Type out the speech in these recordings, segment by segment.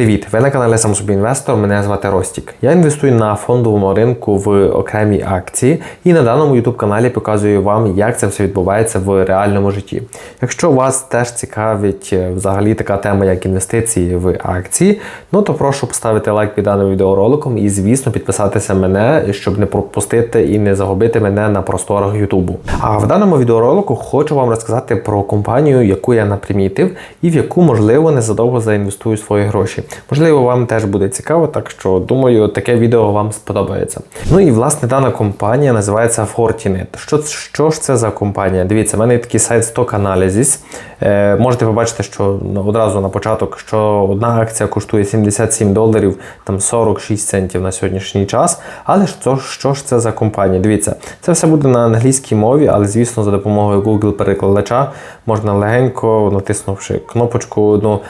Привіт! Ви на каналі собі інвестор. Мене звати Ростік. Я інвестую на фондовому ринку в окремі акції і на даному youtube каналі показую вам, як це все відбувається в реальному житті. Якщо вас теж цікавить е, взагалі така тема, як інвестиції в акції, ну то прошу поставити лайк під даним відеороликом і, звісно, підписатися мене, щоб не пропустити і не загубити мене на просторах Ютубу. А в даному відеоролику хочу вам розказати про компанію, яку я напримітив, і в яку можливо незадовго заінвестую свої гроші. Можливо, вам теж буде цікаво, так що думаю, таке відео вам сподобається. Ну і власне дана компанія називається Fortinet. Що, що ж це за компанія? Дивіться, в мене є такий сайт Stock Analysis. Е, можете побачити, що одразу на початок, що одна акція коштує 77 доларів, там 46 центів на сьогоднішній час. Але що, що ж це за компанія? Дивіться, це все буде на англійській мові, але звісно, за допомогою Google перекладача можна легенько, натиснувши кнопочку одну,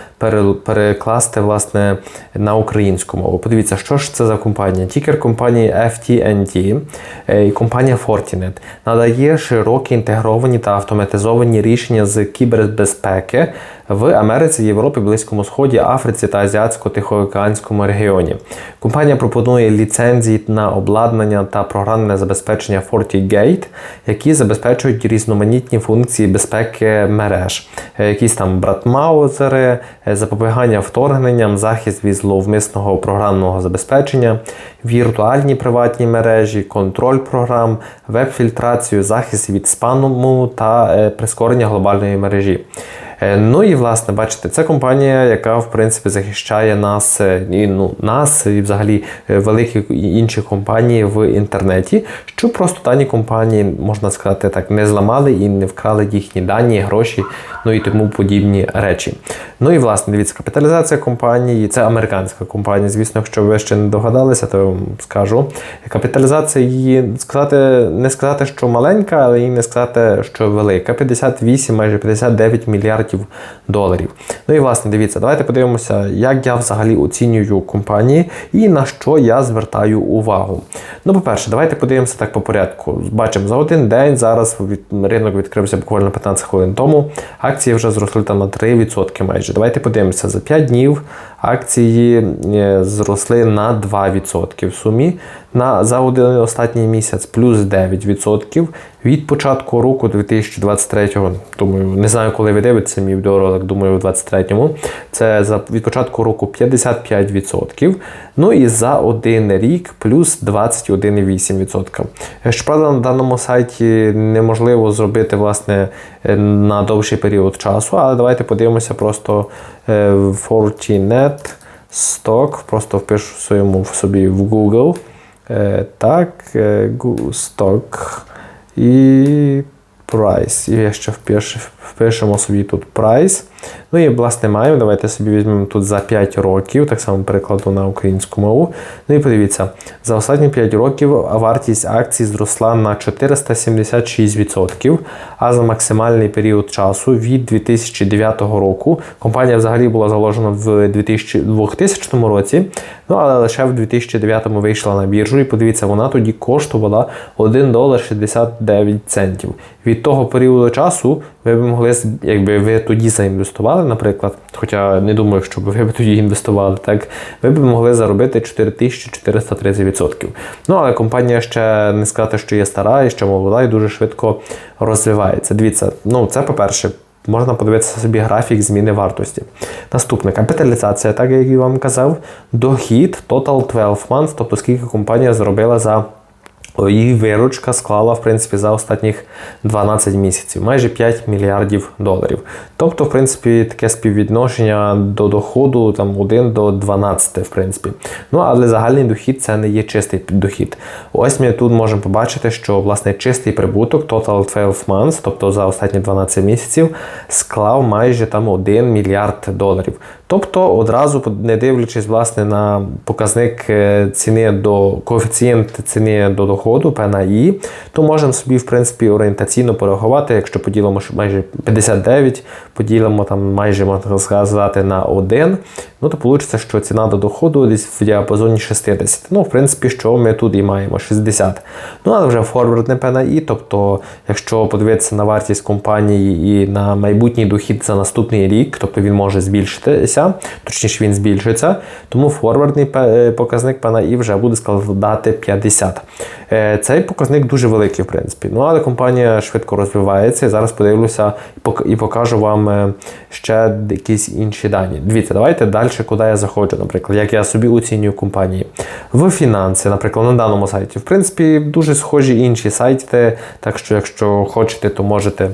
перекласти власне на українську мову. Подивіться, що ж це за компанія? Тікер компанії FTNT е, і компанія Fortinet надає широкі інтегровані та автоматизовані рішення з кібербезпеки в Америці, Європі, Близькому Сході, Африці та Азіатсько-Тихоокеанському регіоні. Компанія пропонує ліцензії на обладнання та програмне забезпечення FortiGate, які забезпечують різноманітні функції безпеки мереж, е, якісь там братмаузери, е, запобігання вторгненням, захист від зловмисного програмного забезпечення, віртуальні приватні мережі, контроль програм, веб-фільтрацію, захист від спаму та е, прискорення глобальної мережі. Е, ну і власне, бачите, це компанія, яка в принципі захищає нас е, і ну, нас і взагалі е, великі інші компанії в інтернеті, що просто дані компанії, можна сказати так, не зламали і не вкрали їхні дані, гроші, ну і тому подібні речі. Ну і власне, дивіться, капіталізація компанії, це американська компанія. Звісно, якщо ви ще не догадалися, то я вам скажу. Капіталізація її сказати, не сказати, що маленька, але і не сказати, що велика. 58, майже 59 мільярдів мільярдів доларів. Ну і власне, дивіться, давайте подивимося, як я взагалі оцінюю компанії і на що я звертаю увагу. Ну, по-перше, давайте подивимося так по порядку. Бачимо, за один день зараз ринок відкрився буквально 15 хвилин тому. Акції вже зросли там на 3% майже. Давайте подивимося, за 5 днів акції е, зросли на 2% в сумі. На, За один останній місяць плюс 9%. Від початку року 2023, думаю, не знаю, коли ви дивитеся мій відеоролик, думаю, у 23-му. Це за від початку року 55%. Ну і за один рік плюс 21,8%. Щоправда, на даному сайті неможливо зробити власне на довший період часу, але давайте подивимося просто е, Fortinet Stock, просто впишу своєму собі в Google. Е, так, е, Stock і Price. І ще впишемо собі тут Price. Ну і власне маємо. Давайте собі візьмемо тут за 5 років, так само перекладу на українську мову. Ну і подивіться, за останні 5 років вартість акцій зросла на 476%, а за максимальний період часу від 2009 року компанія взагалі була заложена в 2000 році, ну але лише в 2009 вийшла на біржу. І подивіться, вона тоді коштувала 1 долар 69 центів. Від того періоду часу ви б могли, якби ви тоді заінвестували, наприклад, хоча не думаю, що ви б тоді інвестували, так ви б могли заробити 4430%. Ну, але компанія ще не сказати, що є стара і ще молода, і дуже швидко розвивається. Дивіться, ну це по-перше. Можна подивитися собі графік зміни вартості. Наступне капіталізація, так як я вам казав, дохід Total 12 months, тобто скільки компанія зробила за Її виручка склала в принципі за останніх 12 місяців, майже 5 мільярдів доларів. Тобто, в принципі, таке співвідношення до доходу там 1 до 12, в принципі. Ну, але загальний дохід це не є чистий дохід. Ось ми тут можемо побачити, що власне чистий прибуток Total 12 months, тобто за останні 12 місяців, склав майже там 1 мільярд доларів. Тобто, одразу, не дивлячись власне на показник е, ціни до коефіцієнт ціни до доходу доходу, P то можемо собі, в принципі, орієнтаційно порахувати, якщо поділимо майже 59, поділимо там майже можна сказати на 1, ну то вийде, що ціна до доходу десь в діапазоні 60. Ну, в принципі, що ми тут і маємо 60. Ну, але вже форвардне P тобто, якщо подивитися на вартість компанії і на майбутній дохід за наступний рік, тобто він може збільшитися, точніше він збільшиться, тому форвардний е, показник P вже буде складати 50. Цей показник дуже великий, в принципі. Ну, але компанія швидко розвивається. І зараз подивлюся і покажу вам е, ще якісь інші дані. Дивіться, давайте далі, куди я заходжу, наприклад, як я собі оцінюю компанії. В фінанси, наприклад, на даному сайті. В принципі, дуже схожі інші сайти, так що, якщо хочете, то можете.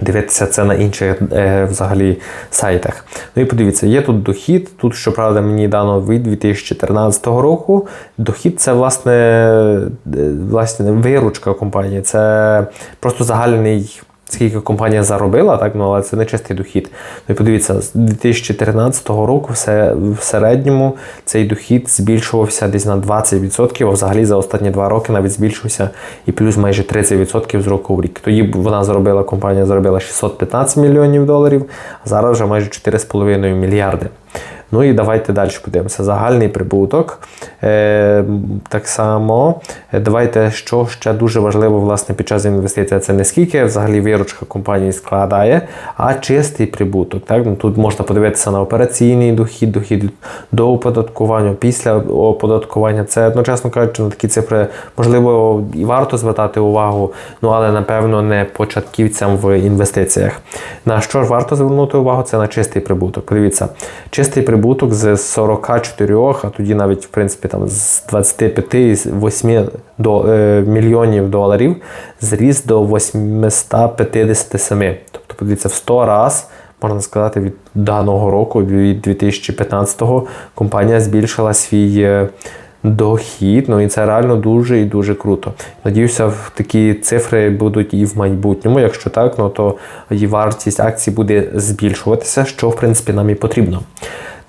Дивитися це на інших е, взагалі сайтах. Ну і подивіться, є тут дохід. Тут, щоправда, мені дано від 2014 року. Дохід це власне, е, власне виручка компанії. Це просто загальний скільки компанія заробила, так, ну, але це не чистий дохід. Ну і подивіться, з 2013 року все, в середньому цей дохід збільшувався десь на 20%, а взагалі за останні два роки навіть збільшився і плюс майже 30% з року в рік. Тоді вона заробила, компанія заробила 615 мільйонів доларів, а зараз вже майже 4,5 мільярди. Ну і давайте далі подивимося. Загальний прибуток. Е, Так само, е, давайте, що ще дуже важливо власне, під час інвестиції, це не скільки взагалі виручка компанії складає, а чистий прибуток. Так? Ну, Тут можна подивитися на операційний дохід, дохід до оподаткування, після оподаткування. Це, чесно кажучи, на такі цифри можливо і варто звертати увагу, ну але напевно не початківцям в інвестиціях. На що ж варто звернути увагу? Це на чистий прибуток. Подивіться, чистий прибуток прибуток з 44, а тоді навіть в принципі там з 25-8 до, е, мільйонів доларів зріс до 857. Тобто, подивіться, в 100 раз. Можна сказати, від даного року, від 2015-го, компанія збільшила свій е, дохід. Ну і це реально дуже і дуже круто. Надіюся, такі цифри будуть і в майбутньому. Якщо так, ну то і вартість акцій буде збільшуватися, що в принципі нам і потрібно.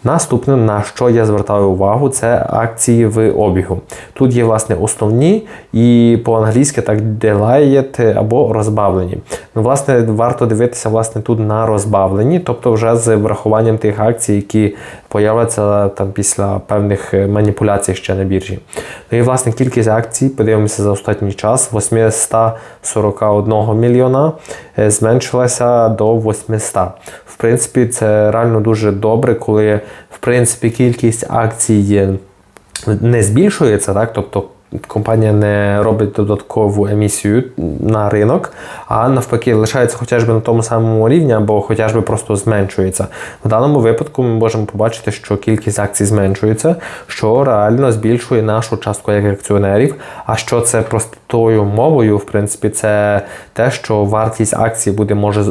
Наступне, на що я звертаю увагу, це акції в обігу. Тут є, власне, основні і по-англійськи так delayed або розбавлені. Ну, Власне, варто дивитися власне, тут на розбавлені, тобто вже з врахуванням тих акцій, які появляться там після певних маніпуляцій ще на біржі. Ну і власне кількість акцій, подивимося за останній час, 841 мільйона е, зменшилася до 800. В принципі, це реально дуже добре, коли в принципі кількість акцій не збільшується, так? тобто компанія не робить додаткову емісію на ринок, а навпаки, лишається хоча б на тому самому рівні, або хоча б просто зменшується. В даному випадку ми можемо побачити, що кількість акцій зменшується, що реально збільшує нашу частку як акціонерів. А що це простою мовою, в принципі, це те, що вартість акцій буде може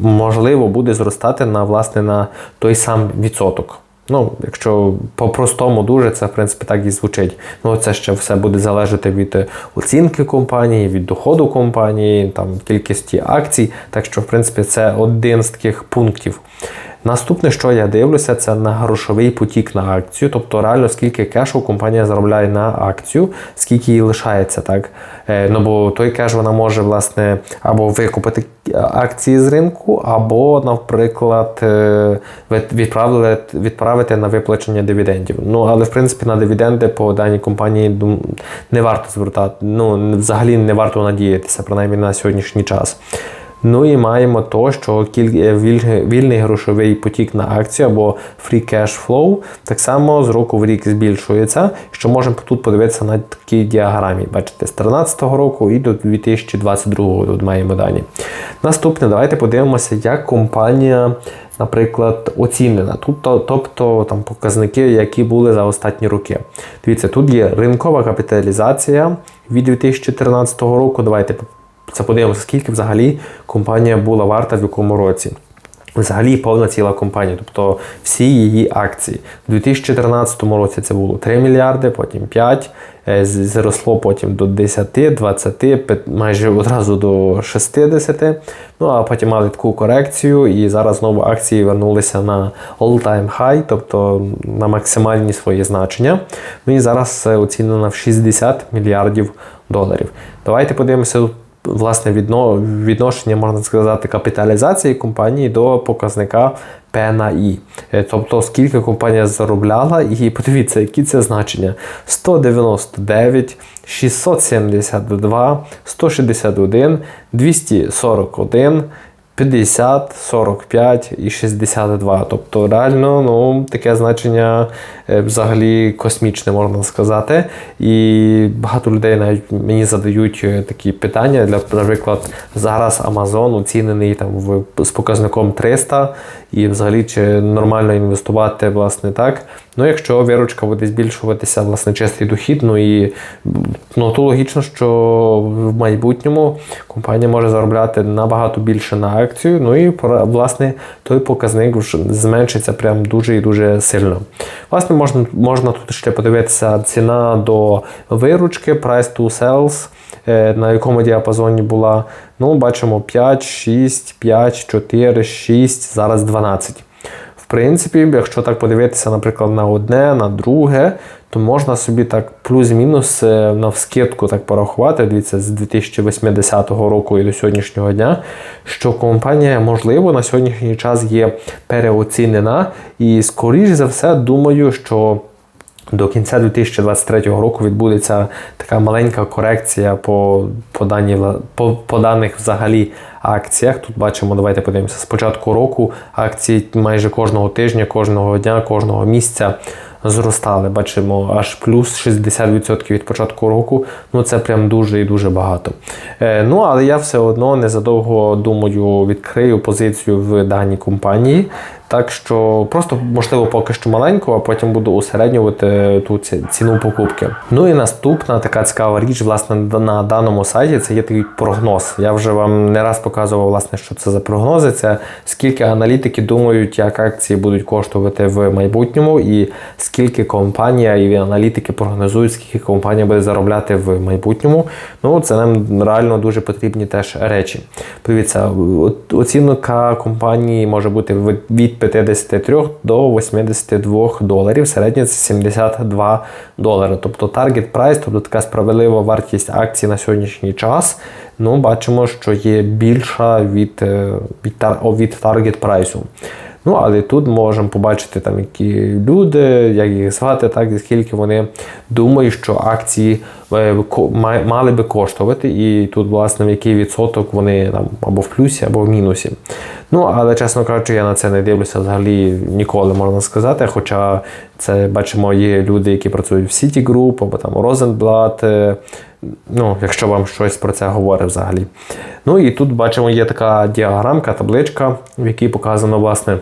можливо буде зростати на власне на той сам відсоток. Ну, якщо по-простому дуже, це в принципі так і звучить. Ну, це ще все буде залежати від е, оцінки компанії, від доходу компанії, там кількості акцій. Так що, в принципі, це один з таких пунктів. Наступне, що я дивлюся, це на грошовий потік на акцію, тобто реально скільки кешу компанія заробляє на акцію, скільки їй лишається. так. Е, ну бо той кеш вона може власне або викупити акції з ринку, або, наприклад, е, відправити відправити на виплачення дивідендів. Ну, але в принципі на дивіденди по даній компанії не варто звертати. Ну, взагалі не варто надіятися, принаймні на сьогоднішній час. Ну і маємо то, що е, вільний грошовий потік на акцію або free cash flow так само з року в рік збільшується, що можемо тут подивитися на такій діаграмі. Бачите, з 2013 року і до 2022 тут маємо дані. Наступне, давайте подивимося, як компанія. Наприклад, оцінена. Тут, тобто там показники, які були за останні роки. Дивіться, тут є ринкова капіталізація від 2014 року. Давайте це подивимося, скільки взагалі компанія була варта в якому році. Взагалі повна ціла компанія, тобто всі її акції. У 2014 році це було 3 мільярди, потім 5, е, зросло потім до 10, 20, майже одразу до 60. Ну а потім мали таку корекцію, і зараз знову акції вернулися на all-time high, тобто на максимальні свої значення. Ну і зараз оцінено в 60 мільярдів доларів. Давайте подивимося тут, власне відно, відношення, можна сказати, капіталізації компанії до показника P на I. Е, Тобто, скільки компанія заробляла, і подивіться, які це значення: 199, 672, 161, 241. 50, 45 і 62. Тобто реально ну, таке значення е, взагалі космічне, можна сказати. І багато людей навіть мені задають е, такі питання. Для, Наприклад, зараз Amazon оцінений там, в, з показником 300, і взагалі чи нормально інвестувати власне так. Ну, якщо виручка буде збільшуватися, власне, чистий дохід, ну і ну, то логічно, що в майбутньому компанія може заробляти набагато більше на акцію, ну і власне той показник зменшиться прям дуже і дуже сильно. Власне, можна можна тут ще подивитися ціна до виручки, price to sales, е, на якому діапазоні була. Ну, бачимо 5, 6, 5, 4, 6, зараз 12 В принципі, якщо так подивитися, наприклад, на одне, на друге, то можна собі так плюс-мінус е, навскидку так порахувати, дивіться, з 2080 року і до сьогоднішнього дня, що компанія, можливо, на сьогоднішній час є переоцінена. І, скоріш за все, думаю, що. До кінця 2023 року відбудеться така маленька корекція по по, дані, по, по даних взагалі акціях. Тут бачимо, давайте подивимося, з початку року акції майже кожного тижня, кожного дня, кожного місяця зростали. Бачимо аж плюс 60% від початку року. Ну це прям дуже і дуже багато. Е, ну, але я все одно незадовго думаю відкрию позицію в даній компанії. Так що просто, можливо, поки що маленьку, а потім буду усереднювати ту ціну покупки. Ну і наступна така цікава річ, власне, на даному сайті це є такий прогноз. Я вже вам не раз показував, власне, що це за прогнози. Це скільки аналітики думають, як акції будуть коштувати в майбутньому, і скільки компанія і аналітики прогнозують, скільки компанія буде заробляти в майбутньому. Ну, це нам реально дуже потрібні теж речі. Подивіться, оцінка компанії може бути від 53 до 82 доларів. Середня це 72 долари. Тобто таргет прайс, тобто така справедлива вартість акцій на сьогоднішній час. Ну, бачимо, що є більша від е, від, від таргет прайсу. Ну, але тут можемо побачити, там, які люди, як їх звати, так і скільки вони думають, що акції е, мали би коштувати, і тут, власне, в який відсоток вони там або в плюсі, або в мінусі. Ну, але, чесно кажучи, я на це не дивлюся взагалі ніколи можна сказати. Хоча це бачимо, є люди, які працюють в City Group, або там е, ну, якщо вам щось про це говорить взагалі. Ну і тут бачимо, є така діаграмка, табличка, в якій показано, власне.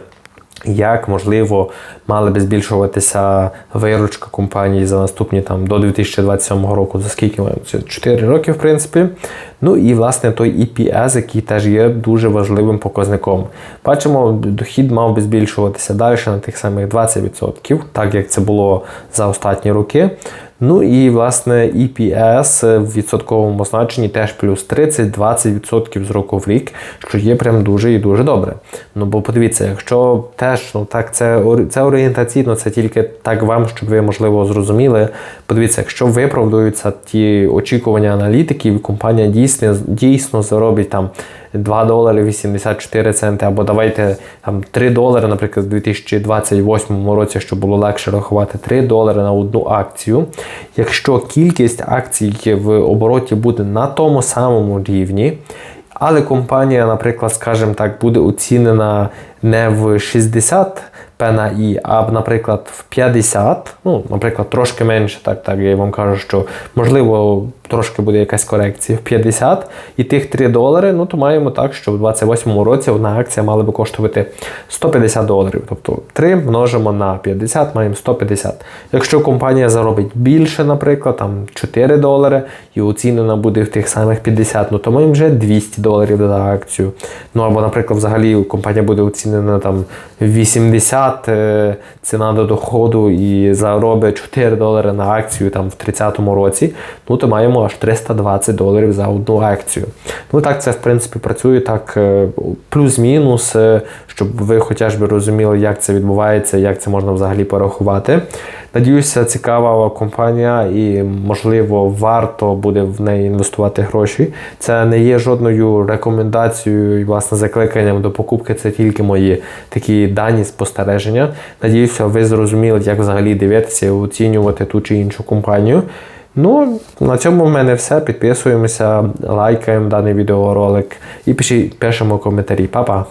Як можливо мали би збільшуватися виручка компанії за наступні там до 2027 року, за скільки маємо? Це 4 роки, в принципі. Ну і власне той EPS, який теж є дуже важливим показником. Бачимо, дохід мав би збільшуватися далі на тих самих 20%, так як це було за останні роки. Ну і власне EPS в відсотковому значенні теж плюс 30-20% з року в рік, що є прям дуже і дуже добре. Ну бо подивіться, якщо теж ну так це це орієнтаційно, це тільки так вам, щоб ви можливо зрозуміли. Подивіться, якщо виправдуються ті очікування аналітиків, компанія дійсно дійсно заробить там 2 долари 84 центи, або давайте там 3 долари, наприклад, у 2028 році, щоб було легше рахувати 3 долари на одну акцію. Якщо кількість акцій в обороті буде на тому самому рівні, але компанія, наприклад, скажімо так, буде оцінена не в 60 P на I, а, наприклад, в 50, ну, наприклад, трошки менше, так так я вам кажу, що можливо трошки буде якась корекція в 50 і тих 3 долари, ну то маємо так, що в 28 році одна акція мала би коштувати 150 доларів. Тобто 3 множимо на 50, маємо 150. Якщо компанія заробить більше, наприклад, там 4 долари і оцінена буде в тих самих 50, ну то маємо вже 200 доларів за акцію. Ну або, наприклад, взагалі компанія буде оцінена там 80 е, ціна до доходу і заробить 4 долари на акцію там в 30 році, ну то маємо прямо аж 320 доларів за одну акцію. Ну так це в принципі працює так е, плюс-мінус, е, щоб ви хоча б розуміли, як це відбувається, як це можна взагалі порахувати. Надіюся, цікава компанія і, можливо, варто буде в неї інвестувати гроші. Це не є жодною рекомендацією і власне закликанням до покупки. Це тільки мої такі дані спостереження. Надіюся, ви зрозуміли, як взагалі дивитися і оцінювати ту чи іншу компанію. Ну, на цьому в мене все. Підписуємося, лайкаємо даний відеоролик і пишіть, пишемо коментарі. Па-па!